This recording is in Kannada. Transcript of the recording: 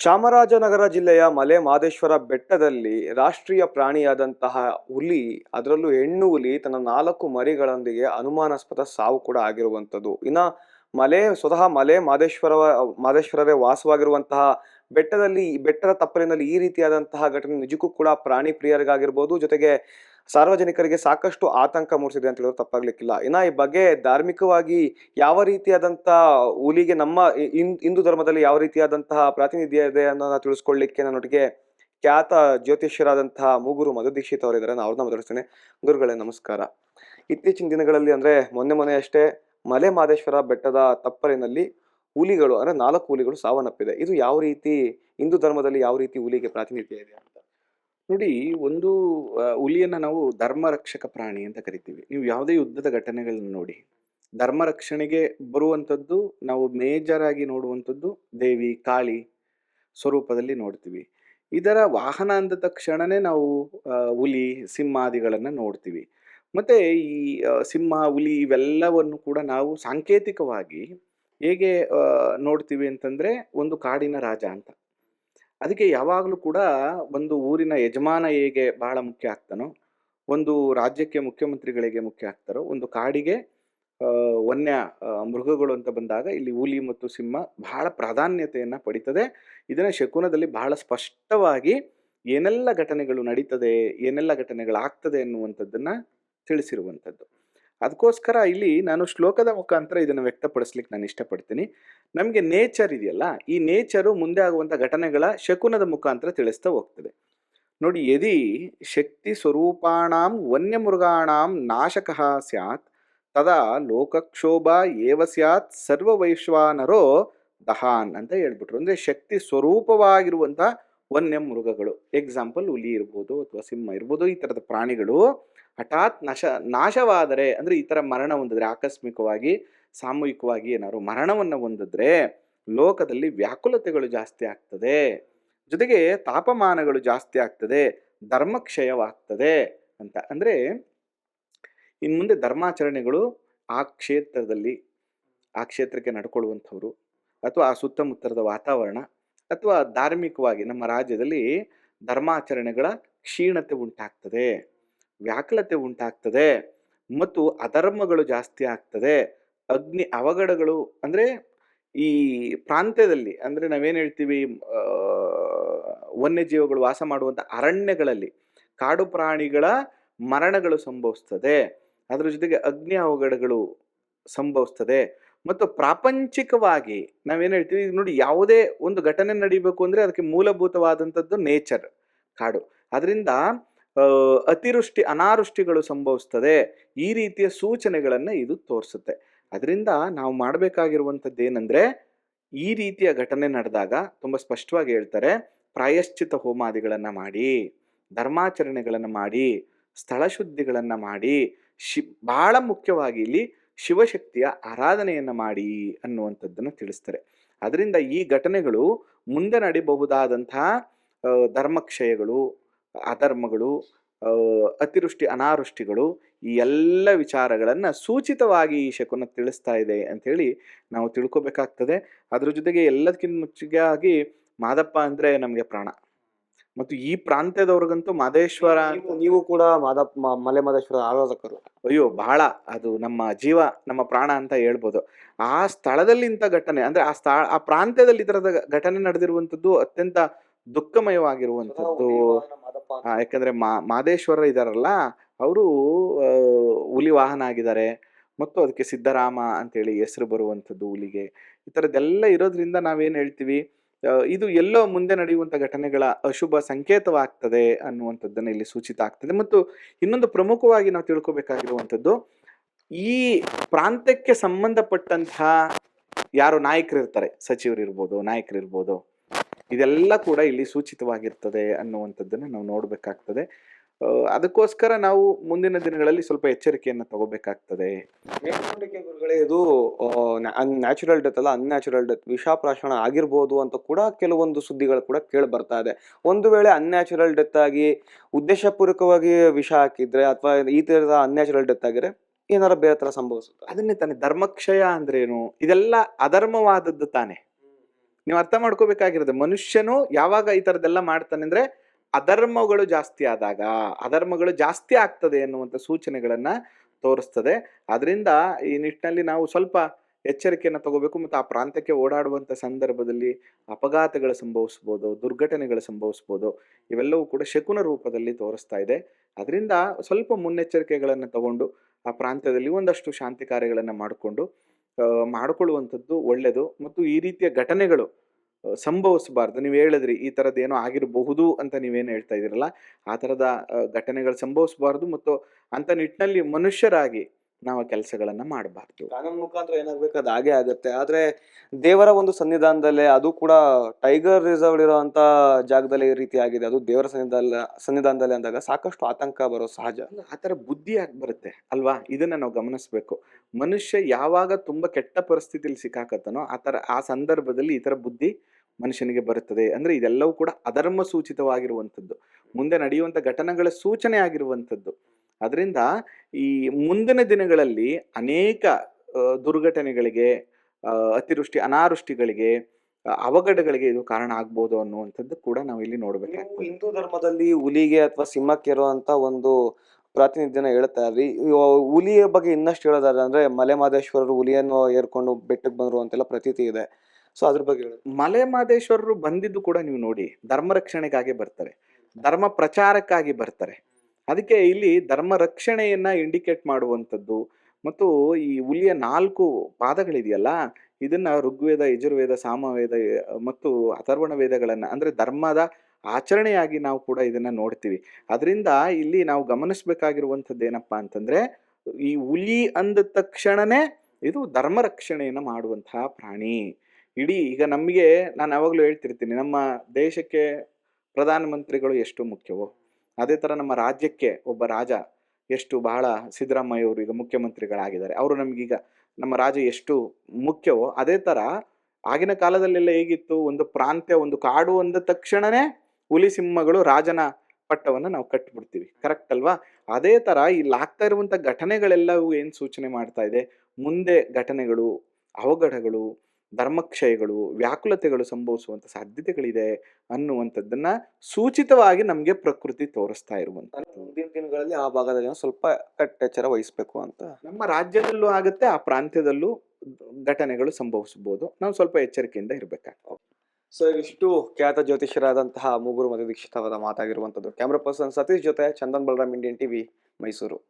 ಚಾಮರಾಜನಗರ ಜಿಲ್ಲೆಯ ಮಲೆ ಮಾದೇಶ್ವರ ಬೆಟ್ಟದಲ್ಲಿ ರಾಷ್ಟ್ರೀಯ ಪ್ರಾಣಿಯಾದಂತಹ ಹುಲಿ, ಅದರಲ್ಲೂ ಹೆಣ್ಣು ಹುಲಿ, ತನ್ನ ನಾಲ್ಕು ಮರಿಗಳೊಂದಿಗೆ ಅನುಮಾನಾಸ್ಪದ ಸಾವು ಕೂಡ ಆಗಿರುವಂಥದ್ದು. ಇನ್ನ ಮಲೆ, ಸ್ವತಃ ಮಲೆ ಮಾದೇಶ್ವರ ಮಾದೇಶ್ವರರೇ ವಾಸವಾಗಿರುವಂತಹ ಬೆಟ್ಟದಲ್ಲಿ, ಬೆಟ್ಟದ ತಪ್ಪಲಿನಲ್ಲಿ ಈ ರೀತಿಯಾದಂತಹ ಘಟನೆ ನಿಜಕ್ಕೂ ಕೂಡ ಪ್ರಾಣಿ ಪ್ರಿಯರಿಗಾಗಿರ್ಬೋದು. ಜೊತೆಗೆ ಸಾರ್ವಜನಿಕರಿಗೆ ಸಾಕಷ್ಟು ಆತಂಕ ಮೂಡಿಸಿದೆ ಅಂತ ಹೇಳಿದ್ರೆ ತಪ್ಪಾಗ್ಲಿಕ್ಕಿಲ್ಲ. ಇನ್ನ ಈ ಬಗ್ಗೆ ಧಾರ್ಮಿಕವಾಗಿ ಯಾವ ರೀತಿಯಾದಂತಹ ಹುಲಿಗೆ ನಮ್ಮ ಹಿಂದೂ ಧರ್ಮದಲ್ಲಿ ಯಾವ ರೀತಿಯಾದಂತಹ ಪ್ರಾತಿನಿಧ್ಯ ಇದೆ ಅನ್ನೋದನ್ನ ತಿಳಿಸ್ಕೊಳ್ಳಿಕ್ಕೆ ನನ್ನೊಟ್ಟಿಗೆ ಖ್ಯಾತ ಜ್ಯೋತಿಷ್ಯರಾದಂತಹ ಮೂಗುರು ಮಧು ದೀಕ್ಷಿತ್ ಅವರಿದ್ದಾರೆ. ನಾನು ಅವ್ರನ್ನ ಮಾತಾಡ್ತೇನೆ ಗುರುಗಳೇ, ನಮಸ್ಕಾರ. ಇತ್ತೀಚಿನ ದಿನಗಳಲ್ಲಿ ಅಂದ್ರೆ ಮೊನ್ನೆ ಮೊನ್ನೆ ಅಷ್ಟೇ ಮಲೆ ಮಾದೇಶ್ವರ ಬೆಟ್ಟದ ತಪ್ಪಲಿನಲ್ಲಿ ಹುಲಿಗಳು ಅಂದ್ರೆ ನಾಲ್ಕು ಹುಲಿಗಳು ಸಾವನ್ನಪ್ಪಿದೆ. ಇದು ಯಾವ ರೀತಿ ಹಿಂದೂ ಧರ್ಮದಲ್ಲಿ ಯಾವ ರೀತಿ ಹುಲಿಗೆ ಪ್ರಾತಿನಿಧ್ಯ ಇದೆ ಅಂತ? ನೋಡಿ ಒಂದು ಹುಲಿಯನ್ನ ನಾವು ಧರ್ಮ ರಕ್ಷಕ ಪ್ರಾಣಿ ಅಂತ ಕರಿತೀವಿ. ನೀವು ಯಾವುದೇ ಯುದ್ಧದ ಘಟನೆಗಳನ್ನ ನೋಡಿ. ಧರ್ಮ ರಕ್ಷಣೆಗೆ ಬರುವಂಥದ್ದು, ನಾವು ಮೇಜರ್ ಆಗಿ ನೋಡುವಂಥದ್ದು ದೇವಿ, ಕಾಳಿ ಸ್ವರೂಪದಲ್ಲಿ ನೋಡ್ತೀವಿ. ಇದರ ವಾಹನ ಅಂದ ತಕ್ಷಣನೇ ನಾವು ಹುಲಿ, ಸಿಂಹಾದಿಗಳನ್ನು ನೋಡ್ತೀವಿ. ಮತ್ತೆ ಈ ಸಿಂಹ, ಹುಲಿ ಇವೆಲ್ಲವನ್ನು ಕೂಡ ನಾವು ಸಾಂಕೇತಿಕವಾಗಿ ಹೇಗೆ ನೋಡ್ತೀವಿ ಅಂತಂದ್ರೆ ಒಂದು ಕಾಡಿನ ರಾಜ ಅಂತ. ಅದಕ್ಕೆ ಯಾವಾಗಲೂ ಕೂಡ ಒಂದು ಊರಿನ ಯಜಮಾನ ಹೇಗೆ ಬಹಳ ಮುಖ್ಯ ಆಗ್ತಾನೋ, ಒಂದು ರಾಜ್ಯಕ್ಕೆ ಮುಖ್ಯಮಂತ್ರಿಗಳಿಗೆ ಮುಖ್ಯ ಆಗ್ತಾರೋ, ಒಂದು ಕಾಡಿಗೆ ವನ್ಯ ಮೃಗಗಳು ಅಂತ ಬಂದಾಗ ಇಲ್ಲಿ ಹುಲಿ ಮತ್ತು ಸಿಂಹ ಬಹಳ ಪ್ರಾಧಾನ್ಯತೆಯನ್ನ ಪಡಿತದೆ. ಇದನ್ನ ಶಕುನದಲ್ಲಿ ಬಹಳ ಸ್ಪಷ್ಟವಾಗಿ ಏನೆಲ್ಲ ಘಟನೆಗಳು ನಡೀತದೆ, ಏನೆಲ್ಲ ಘಟನೆಗಳಾಗ್ತದೆ ಅನ್ನುವಂಥದ್ದನ್ನ ತಿಳಿಸಿರುವಂಥದ್ದು. ಅದಕ್ಕೋಸ್ಕರ ಇಲ್ಲಿ ನಾನು ಶ್ಲೋಕದ ಮುಖಾಂತರ ಇದನ್ನು ವ್ಯಕ್ತಪಡಿಸ್ಲಿಕ್ಕೆ ನಾನು ಇಷ್ಟಪಡ್ತೀನಿ. ನಮಗೆ ನೇಚರ್ ಇದೆಯಲ್ಲ, ಈ ನೇಚರು ಮುಂದೆ ಆಗುವಂಥ ಘಟನೆಗಳ ಶಕುನದ ಮುಖಾಂತರ ತಿಳಿಸ್ತಾ ಹೋಗ್ತದೆ. ನೋಡಿ, ಯದಿ ಶಕ್ತಿ ಸ್ವರೂಪಾಣಾಂ ವನ್ಯಮೃಗಾಣಾಂ ನಾಶಕಃ ಸ್ಯಾತ್, ತದಾ ಲೋಕಕ್ಷೋಭ ಏವ ಸ್ಯಾತ್, ಸರ್ವವೈಶ್ವಾನರೋ ದಹಾನ್ ಅಂತ ಹೇಳ್ಬಿಟ್ರು. ಅಂದರೆ ಶಕ್ತಿ ಸ್ವರೂಪವಾಗಿರುವಂಥ ವನ್ಯ ಮೃಗಗಳು ಎಕ್ಸಾಂಪಲ್ ಹುಲಿ ಇರ್ಬೋದು ಅಥವಾ ಸಿಂಹ ಇರ್ಬೋದು, ಈ ಥರದ ಪ್ರಾಣಿಗಳು ಹಠಾತ್ ನಾಶ, ನಾಶವಾದರೆ ಅಂದ್ರೆ ಈ ಥರ ಮರಣ ಹೊಂದಿದ್ರೆ, ಆಕಸ್ಮಿಕವಾಗಿ, ಸಾಮೂಹಿಕವಾಗಿ ಏನಾದ್ರು ಮರಣವನ್ನು ಹೊಂದಿದ್ರೆ ಲೋಕದಲ್ಲಿ ವ್ಯಾಕುಲತೆಗಳು ಜಾಸ್ತಿ ಆಗ್ತದೆ. ಜೊತೆಗೆ ತಾಪಮಾನಗಳು ಜಾಸ್ತಿ ಆಗ್ತದೆ, ಧರ್ಮಕ್ಷಯವಾಗ್ತದೆ ಅಂತ. ಅಂದ್ರೆ ಇನ್ನು ಮುಂದೆ ಧರ್ಮಾಚರಣೆಗಳು ಆ ಕ್ಷೇತ್ರದಲ್ಲಿ, ಆ ಕ್ಷೇತ್ರಕ್ಕೆ ನಡ್ಕೊಳ್ಳುವಂಥವ್ರು ಅಥವಾ ಆ ಸುತ್ತಮುತ್ತರದ ವಾತಾವರಣ ಅಥವಾ ಧಾರ್ಮಿಕವಾಗಿ ನಮ್ಮ ರಾಜ್ಯದಲ್ಲಿ ಧರ್ಮಾಚರಣೆಗಳ ಕ್ಷೀಣತೆ ಉಂಟಾಗ್ತದೆ, ವ್ಯಾಕುಲತೆ ಉಂಟಾಗ್ತದೆ ಮತ್ತು ಅಧರ್ಮಗಳು ಜಾಸ್ತಿ ಆಗ್ತದೆ. ಅಗ್ನಿ ಅವಘಡಗಳು ಅಂದ್ರೆ ಈ ಪ್ರಾಂತ್ಯದಲ್ಲಿ ಅಂದ್ರೆ ನಾವೇನ್ ಹೇಳ್ತೀವಿ ವನ್ಯಜೀವಿಗಳು ವಾಸ ಮಾಡುವಂತ ಅರಣ್ಯಗಳಲ್ಲಿ ಕಾಡು ಪ್ರಾಣಿಗಳ ಮರಣಗಳು ಸಂಭವಿಸ್ತದೆ. ಅದರ ಜೊತೆಗೆ ಅಗ್ನಿ ಅವಘಡಗಳು ಸಂಭವಿಸ್ತದೆ. ಮತ್ತು ಪ್ರಾಪಂಚಿಕವಾಗಿ ನಾವೇನು ಹೇಳ್ತೀವಿ ಈಗ ನೋಡಿ ಯಾವುದೇ ಒಂದು ಘಟನೆ ನಡೀಬೇಕು ಅಂದ್ರೆ ಅದಕ್ಕೆ ಮೂಲಭೂತವಾದಂಥದ್ದು ನೇಚರ್, ಕಾಡು. ಅದರಿಂದ ಅತಿವೃಷ್ಟಿ, ಅನಾವೃಷ್ಟಿಗಳು ಸಂಭವಿಸ್ತದೆ. ಈ ರೀತಿಯ ಸೂಚನೆಗಳನ್ನು ಇದು ತೋರಿಸುತ್ತೆ. ಅದರಿಂದ ನಾವು ಮಾಡಬೇಕಾಗಿರುವಂಥದ್ದು ಏನಂದ್ರೆ ಈ ರೀತಿಯ ಘಟನೆ ನಡೆದಾಗ ತುಂಬ ಸ್ಪಷ್ಟವಾಗಿ ಹೇಳ್ತಾರೆ, ಪ್ರಾಯಶ್ಚಿತ ಹೋಮಾದಿಗಳನ್ನು ಮಾಡಿ, ಧರ್ಮಾಚರಣೆಗಳನ್ನು ಮಾಡಿ ಸ್ಥಳ ಶುದ್ಧಿಗಳನ್ನು ಮಾಡಿ, ಶಿ, ಬಹಳ ಮುಖ್ಯವಾಗಿ ಇಲ್ಲಿ ಶಿವಶಕ್ತಿಯ ಆರಾಧನೆಯನ್ನ ಮಾಡಿ ಅನ್ನುವಂಥದ್ದನ್ನು ತಿಳಿಸ್ತಾರೆ. ಅದರಿಂದ ಈ ಘಟನೆಗಳು ಮುಂದೆ ನಡಿಬಹುದಾದಂತಹ ಧರ್ಮಕ್ಷಯಗಳು, ಅಧರ್ಮಗಳು ಅತಿವೃಷ್ಟಿ, ಅನಾವೃಷ್ಟಿಗಳು ಈ ಎಲ್ಲ ವಿಚಾರಗಳನ್ನ ಸೂಚಿತವಾಗಿ ಈ ಶಕುನ ತಿಳಿಸ್ತಾ ಇದೆ ಅಂತ ಹೇಳಿ ನಾವು ತಿಳ್ಕೊಬೇಕಾಗ್ತದೆ. ಅದ್ರ ಜೊತೆಗೆ ಎಲ್ಲದಕ್ಕಿಂತ ಮುಚ್ಚಿಗಾಗಿ ಮಾದಪ್ಪ ಅಂದ್ರೆ ನಮಗೆ ಪ್ರಾಣ. ಮತ್ತು ಈ ಪ್ರಾಂತ್ಯದವ್ರಿಗಂತೂ ಮಾದೇಶ್ವರ ನೀವು- ನೀವು ಕೂಡ ಮಾದಪ್ಪ ಮ- ಮಲೆ ಮಾದೇಶ್ವರ ಆರಾಧಕರು. ಅಯ್ಯೋ ಬಹಳ ಅದು ನಮ್ಮ ಜೀವ ನಮ್ಮ ಪ್ರಾಣ ಅಂತ ಹೇಳ್ಬೋದು. ಆ ಸ್ಥಳದಲ್ಲಿ ಇಂಥ ಘಟನೆ ಅಂದ್ರೆ ಆ ಸ್ಥಳ ಆ ಪ್ರಾಂತ್ಯದಲ್ಲಿ ಈ ತರದ ಘಟನೆ ನಡೆದಿರುವಂತದ್ದು ಅತ್ಯಂತ ಮಾದಪ್ಪ ಆ, ಯಾಕಂದ್ರೆ ಮಾ ಮಾದೇಶ್ವರ ಇದಾರಲ್ಲ ಅವರು ಹುಲಿ ವಾಹನ ಆಗಿದ್ದಾರೆ ಮತ್ತು ಅದಕ್ಕೆ ಸಿದ್ದರಾಮ ಅಂತೇಳಿ ಹೆಸರು ಬರುವಂಥದ್ದು ಹುಲಿಗೆ. ಈ ಥರದ್ದೆಲ್ಲ ಇರೋದ್ರಿಂದ ನಾವೇನು ಹೇಳ್ತೀವಿ? ಇದು ಎಲ್ಲೋ ಮುಂದೆ ನಡೆಯುವಂಥ ಘಟನೆಗಳ ಅಶುಭ ಸಂಕೇತವಾಗ್ತದೆ ಅನ್ನುವಂಥದ್ದನ್ನು ಇಲ್ಲಿ ಸೂಚಿತ ಆಗ್ತದೆ. ಮತ್ತು ಇನ್ನೊಂದು ಪ್ರಮುಖವಾಗಿ ನಾವು ತಿಳ್ಕೊಬೇಕಾಗಿರುವಂಥದ್ದು, ಈ ಪ್ರಾಂತ್ಯಕ್ಕೆ ಸಂಬಂಧಪಟ್ಟಂತಹ ಯಾರು ನಾಯಕರು ಇರ್ತಾರೆ ಸಚಿವರು ಇರ್ಬೋದು ನಾಯಕರು ಇರ್ಬೋದು ಇದೆಲ್ಲ ಕೂಡ ಇಲ್ಲಿ ಸೂಚಿತವಾಗಿರ್ತದೆ ಅನ್ನುವಂಥದ್ದನ್ನು ನಾವು ನೋಡ್ಬೇಕಾಗ್ತದೆ. ಅದಕ್ಕೋಸ್ಕರ ನಾವು ಮುಂದಿನ ದಿನಗಳಲ್ಲಿ ಸ್ವಲ್ಪ ಎಚ್ಚರಿಕೆಯನ್ನು ತಗೋಬೇಕಾಗ್ತದೆ. ಮೇಲ್ನೋಟಕ್ಕೆ ಗುರುಗಳೇ ಇದು ನ್ಯಾಚುರಲ್ ಡೆತ್ ಅಲ್ಲ ಅನ್ಯಾಚುರಲ್ ಡೆತ್ ವಿಷಾಪ್ರಾಶನ ಆಗಿರ್ಬೋದು ಅಂತ ಕೂಡ ಕೆಲವೊಂದು ಸುದ್ದಿಗಳು ಕೂಡ ಕೇಳಿ ಬರ್ತಾ ಇದೆ. ಒಂದು ವೇಳೆ ಅನ್ಯಾಚುರಲ್ ಡೆತ್ ಆಗಿ ಉದ್ದೇಶಪೂರ್ವಕವಾಗಿ ವಿಷ ಹಾಕಿದ್ರೆ ಅಥವಾ ಈ ತರದ ಅನ್ಯಾಚುರಲ್ ಡೆತ್ ಆಗಿದ್ರೆ ಏನಾರ ಬೇರೆ ತರ ಸಂಭವಿಸುತ್ತೆ? ಅದನ್ನೇ ತಾನೆ ಧರ್ಮಕ್ಷಯ ಅಂದ್ರೇನು? ಇದೆಲ್ಲ ಅಧರ್ಮವಾದದ್ದು ತಾನೆ. ನೀವು ಅರ್ಥ ಮಾಡ್ಕೋಬೇಕಾಗಿರೋದು ಮನುಷ್ಯನು ಯಾವಾಗ ಈ ತರದೆಲ್ಲ ಮಾಡ್ತಾನೆ ಅಂದ್ರೆ ಅಧರ್ಮಗಳು ಜಾಸ್ತಿ ಆದಾಗ, ಅಧರ್ಮಗಳು ಜಾಸ್ತಿ ಆಗ್ತದೆ ಎನ್ನುವಂಥ ಸೂಚನೆಗಳನ್ನು ತೋರಿಸ್ತದೆ. ಅದರಿಂದ ಈ ನಿಟ್ಟಿನಲ್ಲಿ ನಾವು ಸ್ವಲ್ಪ ಎಚ್ಚರಿಕೆಯನ್ನು ತಗೋಬೇಕು ಮತ್ತು ಆ ಪ್ರಾಂತ್ಯಕ್ಕೆ ಓಡಾಡುವಂಥ ಸಂದರ್ಭದಲ್ಲಿ ಅಪಘಾತಗಳು ಸಂಭವಿಸ್ಬೋದು, ದುರ್ಘಟನೆಗಳು ಸಂಭವಿಸ್ಬೋದು, ಇವೆಲ್ಲವೂ ಕೂಡ ಶಕುನ ರೂಪದಲ್ಲಿ ತೋರಿಸ್ತಾ ಇದೆ. ಅದರಿಂದ ಸ್ವಲ್ಪ ಮುನ್ನೆಚ್ಚರಿಕೆಗಳನ್ನು ತಗೊಂಡು ಆ ಪ್ರಾಂತ್ಯದಲ್ಲಿ ಒಂದಷ್ಟು ಶಾಂತಿ ಕಾರ್ಯಗಳನ್ನು ಮಾಡಿಕೊಂಡು ಮಾಡಿಕೊಳ್ಳುವಂಥದ್ದು ಒಳ್ಳೆಯದು ಮತ್ತು ಈ ರೀತಿಯ ಘಟನೆಗಳು ಸಂಭವಿಸಬಾರ್ದು. ನೀವು ಹೇಳಿದ್ರಿ ಈ ಥರದ್ದು ಏನೋ ಆಗಿರಬಹುದು ಅಂತ ನೀವೇನು ಹೇಳ್ತಾ ಇದ್ದೀರಲ್ಲ, ಆ ಥರದ ಘಟನೆಗಳು ಸಂಭವಿಸಬಾರ್ದು ಮತ್ತು ಅಂತ ನಿಟ್ಟಿನಲ್ಲಿ ಮನುಷ್ಯರಾಗಿ ನಾವು ಕೆಲಸಗಳನ್ನ ಮಾಡಬಾರ್ದು. ಕಾನೂನು ಮುಖಾಂತರ ಏನಾಗ್ಬೇಕು ಅದು ಹಾಗೆ ಆಗುತ್ತೆ. ಆದ್ರೆ ದೇವರ ಒಂದು ಸನ್ನಿಧಾನದಲ್ಲೇ ಅದು ಕೂಡ ಟೈಗರ್ ರಿಸರ್ವ್ ಇರುವಂತ ಜಾಗದಲ್ಲಿ ಈ ರೀತಿ ಆಗಿದೆ. ಅದು ದೇವರ ಸನ್ನಿಧಾನ ಸನ್ನಿಧಾನದಲ್ಲಿ ಅಂದಾಗ ಸಾಕಷ್ಟು ಆತಂಕ ಬರೋ ಸಹಜ. ಆತರ ಬುದ್ಧಿ ಆಗಿ ಬರುತ್ತೆ? ಅಲ್ವಾ? ಇದನ್ನ ನಾವು ಗಮನಿಸ್ಬೇಕು. ಮನುಷ್ಯ ಯಾವಾಗ ತುಂಬಾ ಕೆಟ್ಟ ಪರಿಸ್ಥಿತಿಯಲ್ಲಿ ಸಿಕ್ಕಾಕತ್ತಾನೋ ಆ ಥರ ಆ ಸಂದರ್ಭದಲ್ಲಿ ಈ ತರ ಬುದ್ಧಿ ಮನುಷ್ಯನಿಗೆ ಬರುತ್ತದೆ. ಅಂದ್ರೆ ಇದೆಲ್ಲವೂ ಕೂಡ ಅಧರ್ಮ ಸೂಚಿತವಾಗಿರುವಂಥದ್ದು. ಮುಂದೆ ನಡೆಯುವಂತ ಘಟನೆಗಳ ಸೂಚನೆ ಆಗಿರುವಂಥದ್ದು. ಅದರಿಂದ ಈ ಮುಂದಿನ ದಿನಗಳಲ್ಲಿ ಅನೇಕ ದುರ್ಘಟನೆಗಳಿಗೆ ಅತಿವೃಷ್ಟಿ ಅನಾವೃಷ್ಟಿಗಳಿಗೆ ಅವಘಡಗಳಿಗೆ ಇದು ಕಾರಣ ಆಗ್ಬೋದು ಅನ್ನುವಂಥದ್ದು ಕೂಡ ನಾವು ಇಲ್ಲಿ ನೋಡ್ಬೇಕು ಹಿಂದೂ ಧರ್ಮದಲ್ಲಿ ಹುಲಿಗೆ ಅಥವಾ ಸಿಂಹಕ್ಕೆ ಇರುವಂತ ಒಂದು ಪ್ರಾತಿನಿಧ್ಯನ ಹೇಳ್ತಾ ಇದ್ರಿ. ಹುಲಿಯ ಬಗ್ಗೆ ಇನ್ನಷ್ಟು ಹೇಳೋದಾದ್ರೆ ಅಂದ್ರೆ ಮಲೆ ಮಹದೇಶ್ವರರು ಹುಲಿಯನ್ನು ಏರ್ಕೊಂಡು ಬೆಟ್ಟಕ್ಕೆ ಬಂದ್ರು ಅಂತೆಲ್ಲ ಪ್ರತೀತಿ ಇದೆ. ಸೊ ಅದ್ರ ಬಗ್ಗೆ ಮಲೆ ಮಾದೇಶ್ವರರು ಬಂದಿದ್ದು ಕೂಡ ನೀವು ನೋಡಿ ಧರ್ಮ ರಕ್ಷಣೆಗಾಗಿ ಬರ್ತಾರೆ. ಧರ್ಮ ಪ್ರಚಾರಕ್ಕಾಗಿ ಬರ್ತಾರೆ. ಅದಕ್ಕೆ ಇಲ್ಲಿ ಧರ್ಮ ರಕ್ಷಣೆಯನ್ನ ಇಂಡಿಕೇಟ್ ಮಾಡುವಂಥದ್ದು ಮತ್ತು ಈ ಹುಲಿಯ ನಾಲ್ಕು ಪಾದಗಳಿದೆಯಲ್ಲ, ಇದನ್ನ ಋಗ್ವೇದ, ಯಜುರ್ವೇದ, ಸಾಮವೇದ ಮತ್ತು ಅಥರ್ವಣ ವೇದಗಳನ್ನ ಅಂದ್ರೆ ಧರ್ಮದ ಆಚರಣೆಯಾಗಿ ನಾವು ಕೂಡ ಇದನ್ನ ನೋಡ್ತೀವಿ. ಅದರಿಂದ ಇಲ್ಲಿ ನಾವು ಗಮನಿಸ್ಬೇಕಾಗಿರುವಂಥದ್ದು ಏನಪ್ಪಾ ಅಂತಂದ್ರೆ, ಈ ಹುಲಿ ಅಂದ ತಕ್ಷಣನೇ ಇದು ಧರ್ಮ ರಕ್ಷಣೆಯನ್ನು ಮಾಡುವಂತಹ ಪ್ರಾಣಿ. ಇಡೀ ಈಗ ನಮಗೆ, ನಾನು ಯಾವಾಗಲೂ ಹೇಳ್ತಿರ್ತೀನಿ, ನಮ್ಮ ದೇಶಕ್ಕೆ ಪ್ರಧಾನಮಂತ್ರಿಗಳು ಎಷ್ಟು ಮುಖ್ಯವೋ? ಅದೇ ಥರ ನಮ್ಮ ರಾಜ್ಯಕ್ಕೆ ಒಬ್ಬ ರಾಜ ಎಷ್ಟು ಬಹಳ ಸಿದ್ದರಾಮಯ್ಯ ಅವರು ಈಗ ಮುಖ್ಯಮಂತ್ರಿಗಳಾಗಿದ್ದಾರೆ. ಅವರು ನಮಗೀಗ ನಮ್ಮ ರಾಜ ಎಷ್ಟು ಮುಖ್ಯವೋ ಅದೇ ಥರ ಆಗಿನ ಕಾಲದಲ್ಲೆಲ್ಲ ಹೇಗಿತ್ತು? ಒಂದು ಪ್ರಾಂತ್ಯ, ಒಂದು ಕಾಡು ಅಂದ ತಕ್ಷಣನೇ ಹುಲಿ ಸಿಂಹಗಳು ರಾಜನ ಪಟ್ಟವನ್ನು ನಾವು ಕಟ್ಟಿಬಿಡ್ತೀವಿ ಕರೆಕ್ಟ್ ಅಲ್ವಾ? ಅದೇ ಥರ ಇಲ್ಲಿ ಆಗ್ತಾ ಇರುವಂಥ ಘಟನೆಗಳೆಲ್ಲವೂ ಏನು ಸೂಚನೆ ಮಾಡ್ತಾ ಇದೆ? ಮುಂದೆ ಘಟನೆಗಳು, ಅವಘಡಗಳು ಧರ್ಮಕ್ಷಯಗಳು ವ್ಯಾಕುಲತೆಗಳು ಸಂಭವಿಸುವಂತ ಸಾಧ್ಯತೆಗಳಿದೆ ಅನ್ನುವಂಥದ್ದನ್ನ ಸೂಚಿತವಾಗಿ ನಮಗೆ ಪ್ರಕೃತಿ ತೋರಿಸ್ತಾ ಇರುವಂಥದ್ದು. ಮುಂದಿನ ದಿನಗಳಲ್ಲಿ ಆ ಭಾಗದಲ್ಲಿ ಜನ ಸ್ವಲ್ಪ ಕಟ್ಟೆಚ್ಚರ ವಹಿಸ್ಬೇಕು ಅಂತ. ನಮ್ಮ ರಾಜ್ಯದಲ್ಲೂ ಆಗುತ್ತೆ ಆ ಪ್ರಾಂತ್ಯದಲ್ಲೂ ಘಟನೆಗಳು ಸಂಭವಿಸಬಹುದು. ನಾವು ಸ್ವಲ್ಪ ಎಚ್ಚರಿಕೆಯಿಂದ ಇರಬೇಕಾಗ್ತದೆ. ಸೊ ಇಷ್ಟು ಖ್ಯಾತ ಜ್ಯೋತಿಷರಾದಂತಹ ಮೂಗುರು ಮತ ದೀಕ್ಷಿತವಾದ ಮಾತಾಗಿರುವಂಥದ್ದು. ಕ್ಯಾಮ್ರಾ ಪರ್ಸನ್ ಸತೀಶ್ ಜೊತೆ ಚಂದನ್ ಬಲರಾಮ್ ಇಂಡಿಯನ್ ಟಿವಿ ಮೈಸೂರು